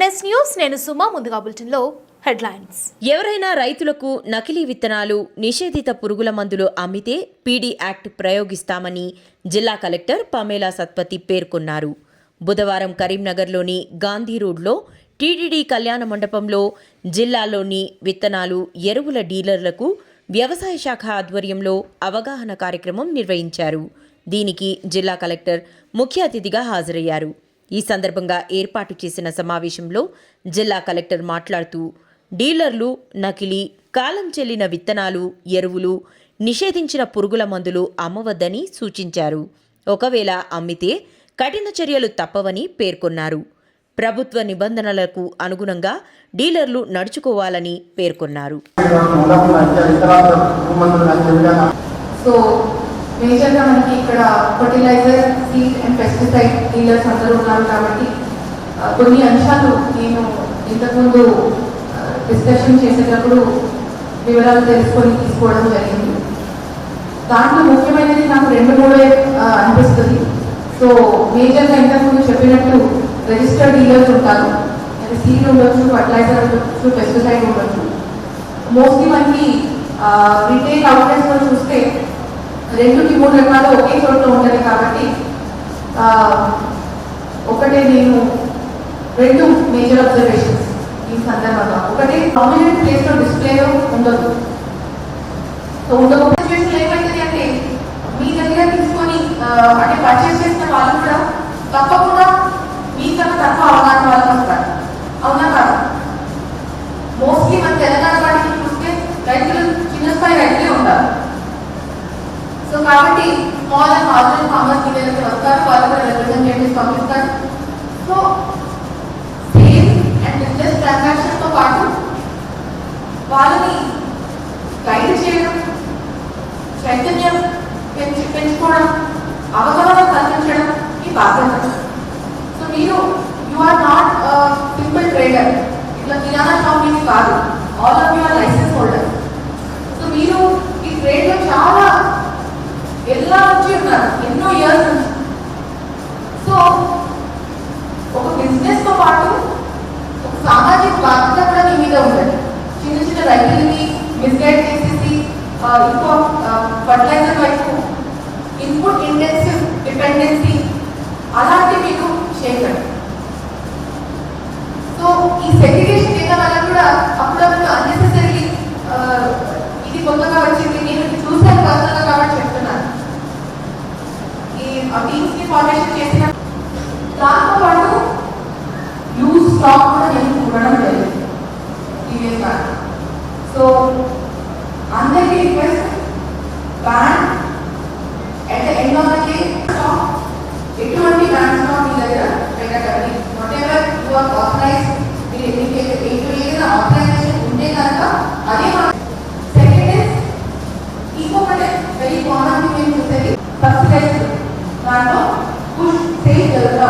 NS news నేను సుమా ముందుగా బులెటిన్లో హెడ్లైన్స్. ఎవరైనా రైతులకు నకిలీ విత్తనాలు నిషేధిత పురుగుల మందులు అమ్మితే పీడీ యాక్ట్ ప్రయోగిస్తామని జిల్లా కలెక్టర్ పమేలా సత్పతి పేర్కొన్నారు. బుధవారం కరీంనగర్లోని గాంధీ రోడ్లో టీడీడీ కళ్యాణ మండపంలో జిల్లాలోని విత్తనాలు ఎరువుల డీలర్లకు వ్యవసాయ శాఖ ఆధ్వర్యంలో అవగాహన కార్యక్రమం నిర్వహించారు. దీనికి జిల్లా కలెక్టర్ ముఖ్య అతిథిగా హాజరయ్యారు. ఈ సందర్భంగా ఏర్పాటు చేసిన సమావేశంలో జిల్లా కలెక్టర్ మాట్లాడుతూ డీలర్లు నకిలీ కాలం చెల్లిన విత్తనాలు ఎరువులు నిషేధించిన పురుగుల మందులు అమ్మవద్దని సూచించారు. ఒకవేళ అమ్మితే కఠిన చర్యలు తప్పవని పేర్కొన్నారు. ప్రభుత్వ నిబంధనలకు అనుగుణంగా డీలర్లు నడుచుకోవాలని పేర్కొన్నారు. సో మేజర్గా మనకి ఇక్కడ fertiliser seed and pesticide dealers అందరూ ఉన్నారు కాబట్టి కొన్ని అంశాలు నేను ఇంతకుముందు డిస్కషన్ చేసేటప్పుడు వివరాలు తెలుసుకొని తీసుకోవడం జరిగింది. దాంట్లో ముఖ్యమైనది నాకు రెండు మూడే అనిపిస్తుంది. సో మేజర్గా ఇంతకుముందు చెప్పినట్టు రిజిస్టర్డ్ డీలర్స్ ఉంటారు. అంటే సీడ్ ఉండొచ్చు ఫర్టిలైజర్ ఉండొచ్చు పెస్టిసైడ్ ఉండొచ్చు. మోస్ట్లీ మనకి రిటైల్ అవుట్లెట్స్లో చూస్తే రెండుకి మూడు రకాలు ఒకే చోట్ల ఉంటుంది కాబట్టి ఒకటే నేను రెండు మేజర్ అబ్జర్వేషన్స్ ఈ సందర్భంగా ఒకటి ప్రామినెంట్ ప్లేస్లో డిస్ప్లేలో ఉండదు. సో ఉండదు సిచ్యువేషన్ అంటే మీ దగ్గర తీసుకొని అంటే పర్చేస్ చేసిన వాళ్ళు కూడా తప్పకుండా మీకన్నా తక్కువ అవగాహన వాళ్ళు వస్తారు అవునా కాదు మోస్ట్లీ మన తెలంగాణ వాటికి చూస్తే రైతులు చిన్న స్థాయి రైతులే ఉంటారు సో కాబట్టి స్మాల్ అండ్ మార్జినల్ ఫార్మర్స్ మీ వస్తారు వాళ్ళు కూడా రిప్రజెంటేటివ్స్ పంపిస్తారు సో సేల్ అండ్ బిజినెస్ ట్రాన్సాక్షన్తో పాటు వాళ్ళని గైడ్ చేయడం చైతన్యం పెంచి పెంచుకోవడం అవగాహన కల్పించడం మీ బాధ్యత. సో మీరు you are not simple trader ఇట్లా కిరాణా షాప్ కాదు. All of you are licence holder so మీరు ఈ ట్రేడ్లో చాలా ఎలా వచ్చి ఉన్నారు ఎన్నో ఇయర్స్ నుంచి సో ఒక బిజినెస్తో పాటు ఒక సామాజిక బాధ్యత కూడా మీ మీద ఉండదు చిన్న చిన్న రైతులని మిస్గైడ్ చేసేసి ఇంకో ఫర్టిలైజర్ వైపు ఇన్పుట్ ఇంటెన్సివ్ డిపెండెన్సీ అలాంటి మీకు చేయకండి సో ఈ సెగ్రిగేషన్ డేటా వల్ల కూడా అప్పుడప్పుడు అన్నెసెసరీ ఇది కొత్తగా వచ్చింది. నేను చూశాను కొత్తగా కాబట్టి చెప్తున్నాను. ఈ టీమ్స్ని ఫార్మేషన్ చేసిన దాంతో పాటు లూజ్ స్టాక్ కూడా నేను చూడడం లేదు. ఇవే గా సో అందరికీ request ban at the end of the day stock ఎటువంటి బ్యాన్ స్టాక్ మీ దగ్గర పెట్టకండి